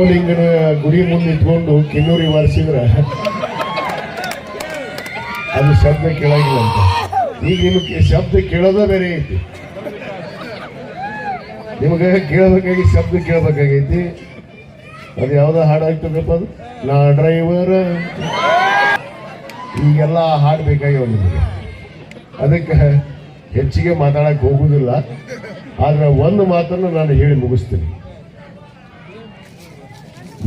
ಭೀಮಲಿಂಗನ ಗುಡಿ ಮುಂದೆ ಇಟ್ಕೊಂಡು ಕಿನ್ನೂರಿ ಬಾರಿಸಿದ್ರ ಅದು ಶಬ್ದ ಕೇಳಾಗಿಲ್ಲ ಅಂತ. ಈಗ ಶಬ್ದ ಕೇಳೋದ ಬೇರೆ ಐತಿ. ನಿಮಗೆ ಕೇಳಬೇಕಾಗಿ ಶಬ್ದ ಕೇಳಬೇಕಾಗೈತಿ ಅದು ಯಾವುದೋ ಹಾಡು ಆಗ್ತದಪ್ಪ ಅದು? ನಾ ಡ್ರೈವರ್ ಈಗೆಲ್ಲ ಹಾಡು ಬೇಕಾಗ್ಯಾವ ನಿಮಗೆ. ಅದಕ್ಕೆ ಹೆಚ್ಚಿಗೆ ಮಾತಾಡಕ್ಕೆ ಹೋಗುದಿಲ್ಲ. ಆದ್ರೆ ಒಂದು ಮಾತನ್ನು ನಾನು ಹೇಳಿ ಮುಗಿಸ್ತೀನಿ.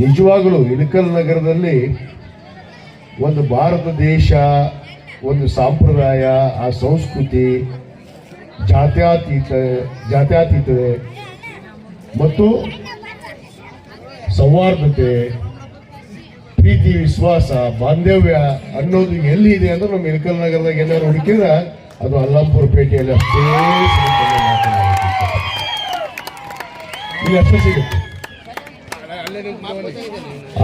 ನಿಜವಾಗಲೂ ಇಳಕಲ್ ನಗರದಲ್ಲಿ ಒಂದು ಭಾರತ ದೇಶ, ಒಂದು ಸಂಪ್ರದಾಯ, ಆ ಸಂಸ್ಕೃತಿ ಜಾತ್ಯಾತೀತ ಜಾತ್ಯಾತೀತತೆ ಮತ್ತು ಸೌಹಾರ್ದತೆ, ಪ್ರೀತಿ, ವಿಶ್ವಾಸ, ಬಾಂಧವ್ಯ ಅನ್ನೋದು ಎಲ್ಲಿ ಇದೆ ಅಂದ್ರೆ ನಮ್ಮ ಇಳಕಲ್ ನಗರದಾಗ ಏನಾದ್ರು ಹುಡುಕಿದ್ರೆ ಅದು ಅಲ್ಲಾಪುರ ಪೇಟೆಯಲ್ಲಿ ಅಷ್ಟೇ ಅಷ್ಟೇ ಸಿಗುತ್ತೆ.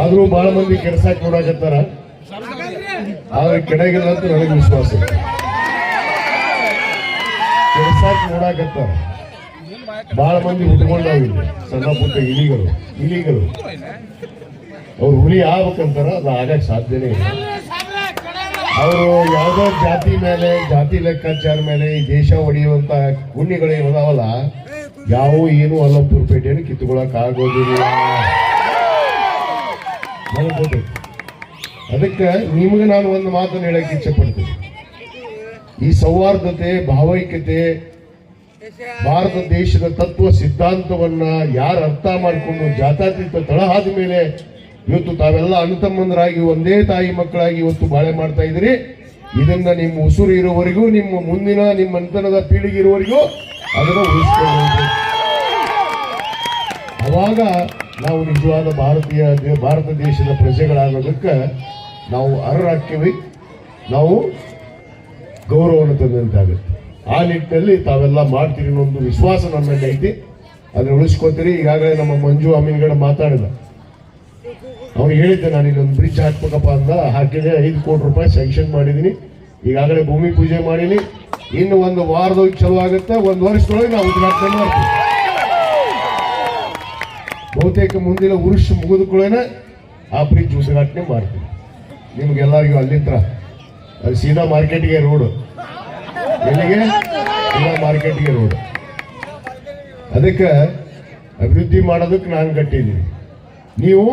ಆದ್ರೂ ಬಹಳ ಮಂದಿ ಕೆಲಸ ಕೊಡಾಕತ್ತಾರ ಆದ್ರೆ ಕೆಡಗಿಲ್ಲ ಅಂತ ನನಗೆ ವಿಶ್ವಾಸ ಕೆಲಸ ಕೊಡಾಕತ್ತಾರ ಬಹಳ ಮಂದಿ ಉಟ್ಕೊಂಡಾವಿಲ್ಲ ಸಣ್ಣ ಪುಟ್ಟ ಇಲಿಗಳು ಇಲಿಗಳು. ಅವ್ರು ಹುಲಿ ಆಗ್ಬೇಕಂತಾರ ಅದು ಆಗಕ್ಕೆ ಸಾಧ್ಯನೇ ಇಲ್ಲ. ಅವರು ಯಾವುದೋ ಜಾತಿ ಮೇಲೆ, ಜಾತಿ ಲೆಕ್ಕಾಚಾರ ಮೇಲೆ ಈ ದೇಶ ಹೊಡೆಯುವಂತ ಏನದಾವಲ್ಲ ಯಾವ ಏನು ಅಲ್ಲಂಪುರ ಪೇಟೆಯನ್ನು ಕಿತ್ಕೊಳಕ್ ಆಗೋದಿಲ್ಲ. ಗೊತ್ತೈತಿ. ಅದಕ್ಕೆ ನಿಮಗೆ ನಾನು ಒಂದು ಮಾತನ್ನು ಹೇಳಕ್ಕೆ ಇಚ್ಛೆ ಪಡ್ತೀನಿ ಈ ಸೌಹಾರ್ದತೆ, ಭಾವೈಕ್ಯತೆ, ಭಾರತ ದೇಶದ ತತ್ವ ಸಿದ್ಧಾಂತವನ್ನ ಯಾರು ಅರ್ಥ ಮಾಡಿಕೊಂಡು ಜಾತ್ಯತೀತ ತಳಹಾದ ಮೇಲೆ ಇವತ್ತು ತಾವೆಲ್ಲ ಅಣ್ಣ ತಮ್ಮಂದರಾಗಿ ಒಂದೇ ತಾಯಿ ಮಕ್ಕಳಾಗಿ ಇವತ್ತು ಬಾಳೆ ಮಾಡ್ತಾ ಇದ್ದೀರಿ. ಇದನ್ನ ನಿಮ್ಮ ಉಸಿರು ಇರುವವರೆಗೂ, ನಿಮ್ಮ ಮುಂದಿನ ನಿಮ್ಮ ಅಂತನದ ಪೀಳಿಗೆ ಇರುವವರೆಗೂ ಅದನ್ನು ಉಳಿಸ್ಕೊಂಡು ಅವಾಗ ನಾವು ನಿಜವಾದ ಭಾರತೀಯ ಭಾರತ ದೇಶದ ಪ್ರಜೆಗಳಾಗೋದಕ್ಕೆ ನಾವು ಅರ್ಹರಾಗ್ತೀವಿ. ನಾವು ಗೌರವವನ್ನು ತಂದಂತಾಗುತ್ತೆ. ಆ ನಿಟ್ಟಿನಲ್ಲಿ ತಾವೆಲ್ಲ ಮಾಡ್ತೀರಿ ಅನ್ನೋ ಒಂದು ವಿಶ್ವಾಸ ನಮ್ಮಲ್ಲಿ ಐತಿ. ಅದನ್ನು ಉಳಿಸ್ಕೊತೀರಿ. ಈಗಾಗಲೇ ನಮ್ಮ ಮಂಜು ಅಮೀನ್ಗಡೆ ಮಾತಾಡಿದ. ಅವ್ರು ಹೇಳಿದ್ದೆ, ನಾನು ಇಲ್ಲೊಂದು ಬ್ರಿಡ್ಜ್ ಹಾಕ್ಬೇಕಪ್ಪ ಅಂದ. ಹಾಕಿದೆ. ಐದು ಕೋಟಿ ರೂಪಾಯಿ ಸ್ಯಾಂಕ್ಷನ್ ಮಾಡಿದ್ದೀನಿ. ಈಗಾಗಲೇ ಭೂಮಿ ಪೂಜೆ ಮಾಡೀನಿ. ಇನ್ನು ಒಂದು ವಾರದೊಳಗೆ ಚಲೋ ಆಗುತ್ತೆ. ಒಂದು ವರ್ಷದೊಳಗೆ ನಾವು ಉದ್ಘಾಟನೆ ಮಾಡ್ತೀವಿ. ಬಹುತೇಕ ಮುಂದಿನ ಉರುಷ ಕೂಡ ಆ ಬ್ರಿಡ್ಜ್ ಉದ್ಘಾಟನೆ ಮಾಡ್ತೀವಿ ನಿಮ್ಗೆಲ್ಲರಿಗೂ ಅಲ್ಲಿಂದ ಸೀದಾ ಮಾರ್ಕೆಟ್ಗೆ ರೋಡು ಎಲ್ಲಿಗೆ? ಸೀದಾ ಮಾರ್ಕೆಟ್ಗೆ ರೋಡ್ ಅದಕ್ಕೆ ಅಭಿವೃದ್ಧಿ ಮಾಡೋದಕ್ಕೆ ನಾನು ಗಟ್ಟಿದ್ದೀನಿ. ನೀವು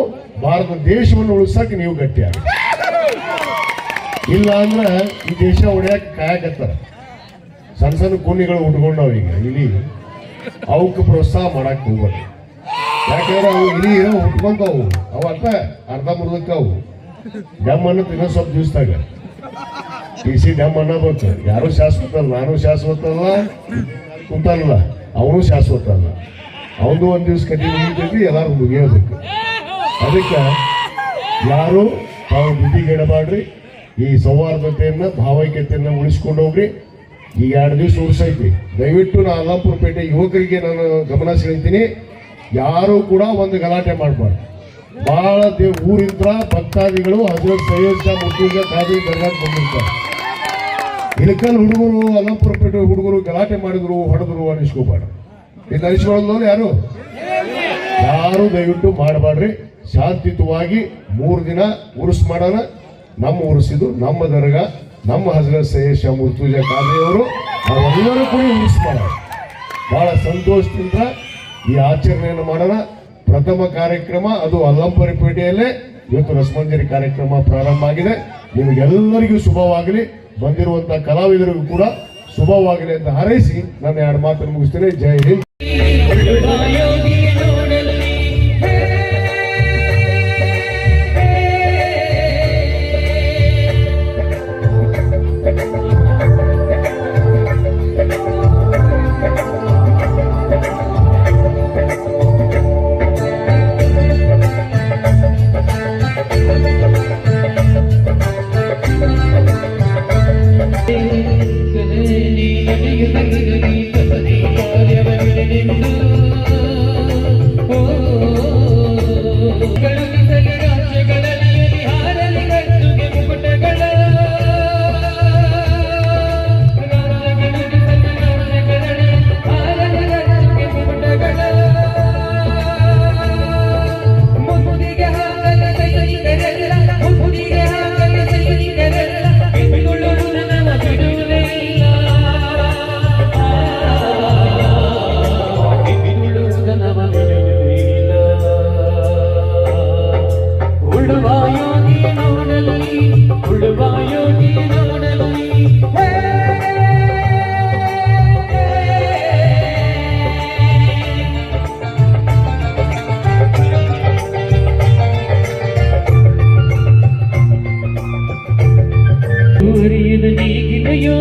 ಭಾರತ ದೇಶವನ್ನು ಉಳಿಸಕ್ಕೆ ನೀವು ಗಟ್ಟಿ ಇಲ್ಲ ಅಂದ್ರೆ ಈ ದೇಶ ಹೊಡೆಯಕ್ ಕಾಯಕತ್ತಾರ. ಸಣ್ಣ ಸಣ್ಣ ಕೂನಿಗಳು ಉಟ್ಕೊಂಡಾವ ಈಗ ಇಲಿ ಅವಕ್ಕೆ ಪ್ರೋತ್ಸಾಹ ಮಾಡಕ್ಕೆ ಹೋಗ್ಬಾರ್ದು ಯಾಕಂದ್ರೆ ಅವು ಇಲಿ ಉಟ್ಕೊಂತಾವು ಅವ ಅರ್ಧ ಮುರ್ದಕ್ಕವು ಡ್ಯಾಮ್ ಅನ್ನು ತಿನ್ನೋ ಸ್ವಲ್ಪ ದಿವಸದಾಗ. ಟಿ ಸಿ ಡ್ಯಾಮ್ ಬಂತು ಯಾರು ಶಾಶ್ವತ ಅಲ್ಲ, ನಾನು ಶಾಶ್ವತ ಅಲ್ಲ ಕುಂತಾನಲ್ಲ ಅವನು ಶಾಶ್ವತ ಅಲ್ಲ. ಅವನು ಒಂದು ದಿವಸ ಕಟ್ಟಿ ಎಲ್ಲಾರು ಮುಗಿಯೋದಕ್ಕೆ. ಅದಕ್ಕೆ ಯಾರು ತಾವು ಬುದ್ಧಿಗೆಡಬಾಡ್ರಿ ಈ ಸೌಹಾರ್ದತೆಯನ್ನ, ಭಾವೈಕ್ಯತೆಯನ್ನ ಉಳಿಸ್ಕೊಂಡು ಹೋಗ್ರಿ. ಈಗ ಎರಡು ದಿವಸ ಉಳಿಸೈತಿ. ದಯವಿಟ್ಟು ನಾನು ಅಲ್ಲಾಪುರ ಪೇಟೆ ಯುವಕರಿಗೆ ನಾನು ಗಮನ ಸೆಳೀತೀನಿ. ಯಾರು ಕೂಡ ಒಂದು ಗಲಾಟೆ ಮಾಡಬಾರ್ದು. ಬಹಳ ದೇ ಊರಿಂದ್ರ ಭಕ್ತಾದಿಗಳು ಹಜರತ್ ಸೈಯದ್ ಶಾ ಮುತ್ತುಜ ಖಾದಿ ಬಂದಿರ್ತಾರೆ. ಇಳಕಲ್ ಹುಡುಗರು ಅಲ್ಲಾಪುರ ಪೇಟೆ ಹುಡುಗರು ಗಲಾಟೆ ಮಾಡಿದ್ರು, ಹೊಡೆದ್ರು ಅನಿಸ್ಕೋಬಾರ್ದು. ಇದು ಅನಿಸ್ಕೊಳ್ಳೋದು ಯಾರು? ಯಾರು ದಯವಿಟ್ಟು ಮಾಡಬಾಡ್ರಿ ಶಾಂತಿಯುತವಾಗಿ ಮೂರು ದಿನ ಉರುಸ್ ಮಾಡೋಣ. ನಮ್ಮ ಉರುಸಿದು ನಮ್ಮ ದರ್ಗಾ, ನಮ್ಮ ಹಜರತ್ ಸೈಯದ್ ಶಾ ಮುರ್ತುಜ ಖಾದಿಯವರು ನಾವೆಲ್ಲರೂ ಕೂಡ ಉರುಸ್ ಮಾಡೋಣ. ಬಹಳ ಸಂತೋಷದಿಂದ ಈ ಆಚರಣೆಯನ್ನು ಮಾಡೋಣ. ಪ್ರಥಮ ಕಾರ್ಯಕ್ರಮ, ಅದು ಅಲ್ಲಂಪರಿಪೇಟೆಯಲ್ಲೇ ಇವತ್ತು ರಸಮಂಜರಿ ಕಾರ್ಯಕ್ರಮ ಪ್ರಾರಂಭ ಆಗಿದೆ. ನಿಮಗೆಲ್ಲರಿಗೂ ಶುಭವಾಗಲಿ. ಬಂದಿರುವಂತಹ ಕಲಾವಿದರಿಗೂ ಕೂಡ ಶುಭವಾಗಲಿ ಅಂತ ಹಾರೈಸಿ ನನ್ನ ಎರಡು ಮಾತನ್ನು ಮುಗಿಸ್ತೇನೆ. ಜೈ ಹಿಂದ್.